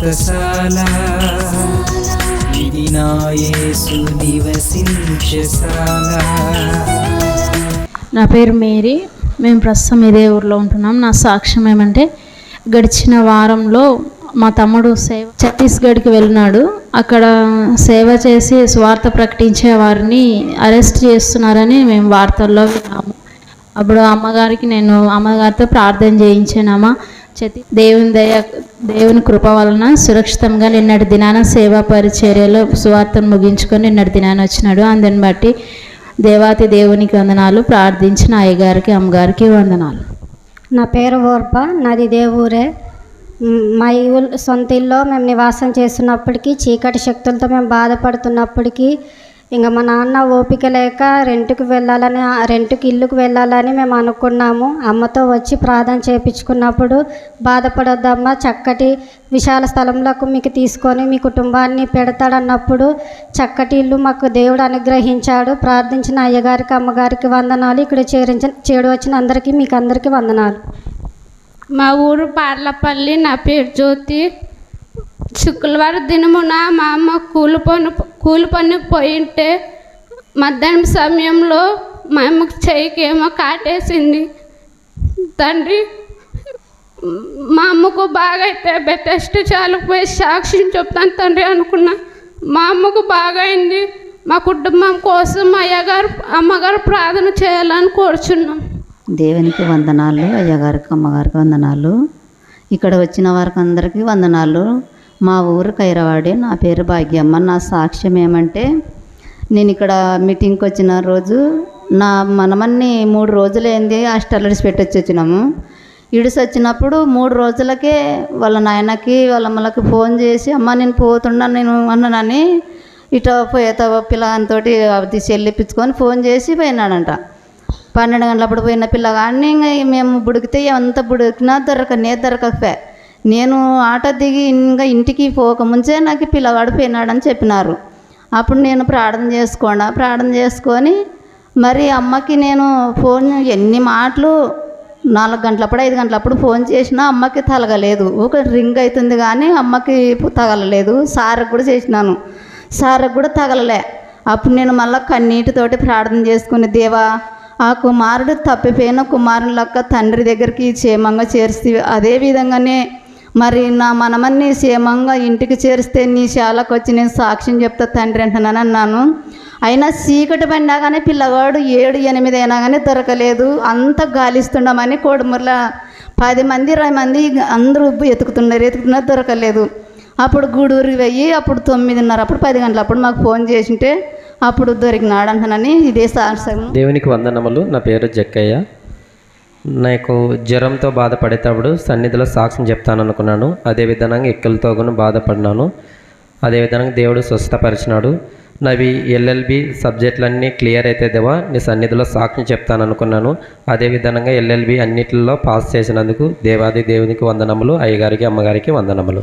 వ్రతశాల ఇది నా యేసు నివసించశాల నా పేరు మేరీ. మేము ప్రస్తుతం ఇదే ఊర్లో ఉంటున్నాం. నా సాక్ష్యం ఏమంటే గడిచిన వారంలో మా తమ్ముడు సేవ ఛత్తీస్గఢ్కి వెళ్ళినాడు. అక్కడ సేవ చేసి స్వార్థ ప్రకటించే వారిని అరెస్ట్ చేస్తున్నారని మేము వార్తల్లో విన్నాము. అప్పుడు అమ్మగారికి నేను అమ్మగారితో ప్రార్థన చేయించానమ్మా చతి. దేవుని దయ దేవుని కృప వలన సురక్షితంగా నిన్నటి దినాన సేవా పరిచర్యలో సువార్తను ముగించుకొని నిన్నటి దినాన వచ్చినాడు. అందుని బట్టి దేవాతి దేవునికి వందనాలు. ప్రార్థించిన అయ్యగారికి అమ్మగారికి వందనాలు. నా పేరు ఓర్ప. నాది ఇదే ఊరే మా ఈ సొంత ఇల్లు మేము నివాసం చేస్తున్నప్పటికీ చీకటి శక్తులతో మేము బాధపడుతున్నప్పటికీ ఇంకా మా నాన్న ఓపిక లేక రెంట్కి వెళ్ళాలని రెంట్కి ఇల్లుకు వెళ్ళాలని మేము అనుకున్నాము. అమ్మతో వచ్చి ప్రార్థన చేయించుకున్నప్పుడు బాధపడొద్దమ్మా చక్కటి విశాల స్థలంలోకి మీకు తీసుకొని మీ కుటుంబాన్ని పెడతాడన్నప్పుడు చక్కటి ఇల్లు మాకు దేవుడు అనుగ్రహించాడు. ప్రార్థించిన అయ్యగారికి అమ్మగారికి వందనాలు. ఇక్కడ చేరించిన చేడు వచ్చిన అందరికీ మీకు అందరికీ వందనాలు. మా ఊరు పార్లపల్లి నా పేరు జ్యోతి. శుక్రవారం దినమున మా అమ్మ కూలిపోను కూలి పనికి పోయింటే మధ్యాహ్నం సమయంలో మా అమ్మకి చెయ్యికి ఏమో కాటేసింది. తండ్రి మా అమ్మకు బాగా అయితే బెటెస్ట్ చాలకు పోయి సాక్ష్యం చెప్తాను తండ్రి అనుకున్నా. మా అమ్మకు బాగా అయింది మా కుటుంబం కోసం అయ్యగారు అమ్మగారు ప్రార్థన చేయాలని కోరుచున్నాం. దేవునికి వందనాలు అయ్యగారికి అమ్మగారికి వందనాలు. ఇక్కడ వచ్చిన వారికి అందరికీ వందనాలు. మా ఊరు కైరవాడి. నా పేరు భాగ్యమ్మ. నా సాక్ష్యం ఏమంటే నేను ఇక్కడ మీటింగ్కి వచ్చిన రోజు నా మనమన్ని మూడు రోజులైంది హాస్టల్ పెట్టొచ్చి వచ్చినాము. ఇడిసి వచ్చినప్పుడు మూడు రోజులకే వాళ్ళ నాయనకి వాళ్ళ అమ్మలకి ఫోన్ చేసి అమ్మ నేను పోతున్నాను నేను అన్నానని ఇట పోయేత పిల్లగానితోటి అది చెల్లిపించుకొని ఫోన్ చేసి పోయినాడంట. పన్నెండు గంటలప్పుడు పోయిన పిల్లగాడిని ఇంకా మేము బుడికితే ఎంత బుడికినా దొరకనే దొరకకపోయా. నేను ఆటో దిగి ఇంకా ఇంటికి పోకముందే నాకు పిల్లవాడు పోయినాడని చెప్పినారు. అప్పుడు నేను ప్రార్థన చేసుకోండి. ప్రార్థన చేసుకొని మరి అమ్మకి నేను ఫోన్ ఎన్ని మాటలు నాలుగు గంటలప్పుడు ఐదు గంటలప్పుడు ఫోన్ చేసినా అమ్మకి తలగలేదు. ఒక రింగ్ అవుతుంది కానీ అమ్మకి తగలలేదు. సార్కి కూడా చేసినాను. సార్కి కూడా తగలలే. అప్పుడు నేను మళ్ళీ కన్నీటితోటి ప్రార్థన చేసుకుని దేవా ఆ కుమారుడు తప్పిపోయిన కుమారుని లెక్క తండ్రి దగ్గరికి క్షేమంగా చేర్చి అదే విధంగానే మరి నా మనమన్నీ క్షేమంగా ఇంటికి చేరిస్తే నీ శాలకు వచ్చి నేను సాక్ష్యం చెప్తా తండ్రి అంటున్నాను అన్నాను. అయినా చీకటి పడినా కానీ పిల్లవాడు ఏడు ఎనిమిది అయినా కానీ దొరకలేదు. అంత గాలిస్తుండమని కోడుమూర్ల పది మంది ఇరవై మంది అందరూ ఎతుకుతున్నారు ఎతుకుతున్నారు దొరకలేదు. అప్పుడు గూడూరుకి పోయి అప్పుడు తొమ్మిదిన్నర అప్పుడు పది గంటల అప్పుడు మాకు ఫోన్ చేసింటే అప్పుడు దొరికినాడు అంటున్నాని ఇదే సాహసం దేవునికి వందనములు. నా పేరు జక్కయ్య. నాకు జ్వరంతో బాధపడేటప్పుడు సన్నిధిలో సాక్ష్యం చెప్తాను అనుకున్నాను అదేవిధంగా ఎక్కలతో కూడా బాధపడినాను. అదేవిధంగా దేవుడు స్వస్థపరిచినాడు. నావి ఎల్ఎల్బి సబ్జెక్టులన్నీ క్లియర్ అయితే దేవా నీ సన్నిధిలో సాక్ష్యం చెప్తాను అనుకున్నాను అదేవిధంగా ఎల్ఎల్బి అన్నిటిలో పాస్ చేసినందుకు దేవాది దేవునికి వందనములు అయ్యగారికి అమ్మగారికి వందనములు.